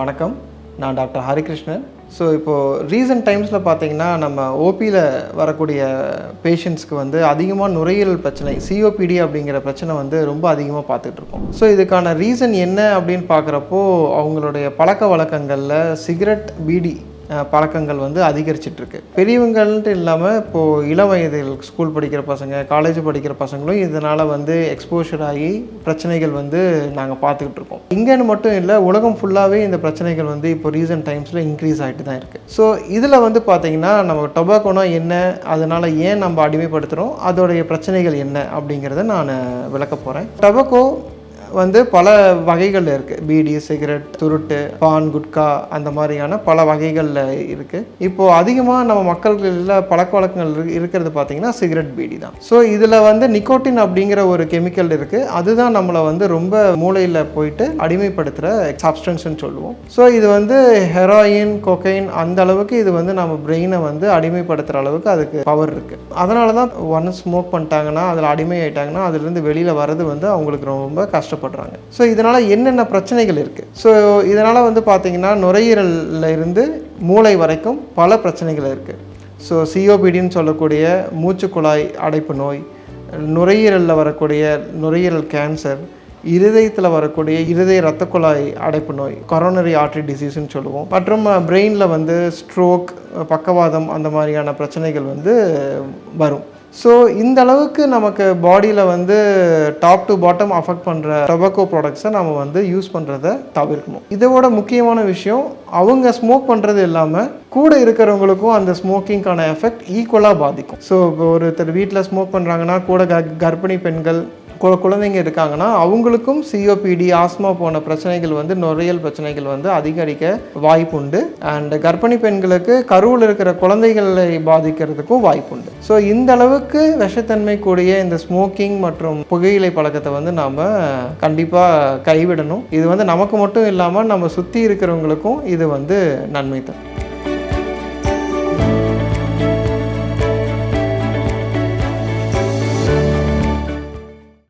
வணக்கம். நான் doctor Harikrishnan. So இப்போது ரீசன்ட் டைம்ஸில் பார்த்தீங்கன்னா நம்ம ஓபியில் வரக்கூடிய பேஷண்ட்ஸ்க்கு வந்து அதிகமாக நுரையீரல் பிரச்சனை சிஓபிடி அப்படிங்கிற பிரச்சனை வந்து ரொம்ப அதிகமாக பார்த்துட்டு இருக்கோம். ஸோ இதுக்கான ரீசன் என்ன அப்படின்னு பார்க்குறப்போ அவங்களுடைய பழக்க வழக்கங்களில் சிகரெட் பீடி பழக்கங்கள் வந்து அதிகரிச்சிட்ருக்கு. பெரியவங்கள்ட்டு இல்லாமல் இப்போது இளம் வயதில் ஸ்கூல் படிக்கிற பசங்க காலேஜ் படிக்கிற பசங்களும் இதனால் வந்து எக்ஸ்போஷர் ஆகி பிரச்சனைகள் வந்து நாங்கள் பார்த்துக்கிட்டு இருக்கோம் இங்கேன்னு மட்டும் இல்லை உலகம் ஃபுல்லாகவே இந்த பிரச்சனைகள் வந்து இப்போ ரீசன்ட் டைம்ஸில் இன்க்ரீஸ் ஆகிட்டு தான் இருக்குது ஸோ இதில் வந்து பார்த்தீங்கன்னா நம்ம டொபாக்கோனா என்ன அதனால் ஏன் நம்ம அடிமைப்படுத்துகிறோம் அதோடைய பிரச்சனைகள் என்ன அப்படிங்கிறத நான் விளக்க போகிறேன் டொபாக்கோ வந்து பல வகைகள் இருக்குது பீடி சிகரெட் துருட்டு பான் குட்கா அந்த மாதிரியான பல வகைகளில் இருக்குது இப்போது அதிகமாக நம்ம மக்கள்களில் பழக்க வழக்கங்கள் இருக்கிறது பார்த்தீங்கன்னா சிகரெட் பீடி தான். ஸோ இதில் வந்து நிக்கோட்டின் அப்படிங்கிற ஒரு கெமிக்கல் இருக்குது அதுதான் நம்மளை வந்து ரொம்ப மூளையில் போயிட்டு அடிமைப்படுத்துகிற சப்ஸ்டன்ஸ்னு சொல்லுவோம். ஸோ இது வந்து ஹெராயின் கொக்கைன் அந்த அளவுக்கு இது வந்து நம்ம பிரெயினை வந்து அடிமைப்படுத்துகிற அளவுக்கு அதுக்கு பவர் இருக்குது அதனால தான் ஒன்ஸ் ஸ்மோக் பண்ணிட்டாங்கன்னா அதில் அடிமை ஆகிட்டாங்கன்னா அதுலேருந்து வெளியில் வர்றது வந்து அவங்களுக்கு ரொம்ப கஷ்டப்படுறாங்க. ஸோ இதனால் என்னென்ன பிரச்சனைகள் இருக்குது ஸோ இதனால் வந்து பார்த்திங்கன்னா நுரையீரலில் இருந்து மூளை வரைக்கும் பல பிரச்சனைகள் இருக்குது ஸோ சிஓபிடின்னு சொல்லக்கூடிய மூச்சுக்குழாய் அடைப்பு நோய் நுரையீரலில் வரக்கூடிய நுரையீரல் கேன்சர் இருதயத்தில் வரக்கூடிய இருதய இரத்த குழாய் அடைப்பு நோய் கொரோனரி ஆர்ட்ரி டிசீஸ்னு சொல்லுவோம். மற்றும் பிரெயினில் வந்து ஸ்ட்ரோக் பக்கவாதம் அந்த மாதிரியான பிரச்சனைகள் வந்து வரும். ஸோ இந்த அளவுக்கு நமக்கு பாடியில் வந்து டாப் டு பாட்டம் அஃபெக்ட் பண்ணுற டொபாக்கோ ப்ராடக்ட்ஸை நம்ம வந்து யூஸ் பண்ணுறத தவிர்க்கணும். இதோட முக்கியமான விஷயம் அவங்க ஸ்மோக் பண்ணுறது இல்லாமல் கூட இருக்கிறவங்களுக்கும் அந்த ஸ்மோக்கிங்கான எஃபெக்ட் ஈக்குவலாக பாதிக்கும். ஸோ இப்போ ஒருத்தர் வீட்டில் ஸ்மோக் பண்ணுறாங்கன்னா கூட க கர்ப்பிணி பெண்கள் கு- குழந்தைங்க இருக்காங்கன்னா அவங்களுக்கும் சிஓபிடி ஆஸ்மா போன பிரச்சனைகள் வந்து நுரையல் பிரச்சனைகள் வந்து அதிகரிக்க வாய்ப்பு உண்டு அண்ட் கர்ப்பிணி பெண்களுக்கு கருவில் இருக்கிற குழந்தைகளை பாதிக்கிறதுக்கும் வாய்ப்பு உண்டு ஸோ இந்த அளவுக்கு விஷத்தன்மை கூடிய இந்த ஸ்மோக்கிங் மற்றும் புகையிலை பழக்கத்தை வந்து நாம் கண்டிப்பாக கைவிடணும். இது வந்து நமக்கு மட்டும் இல்லாமல் நம்ம சுற்றி இருக்கிறவங்களுக்கும் இது வந்து நன்மை தரும்.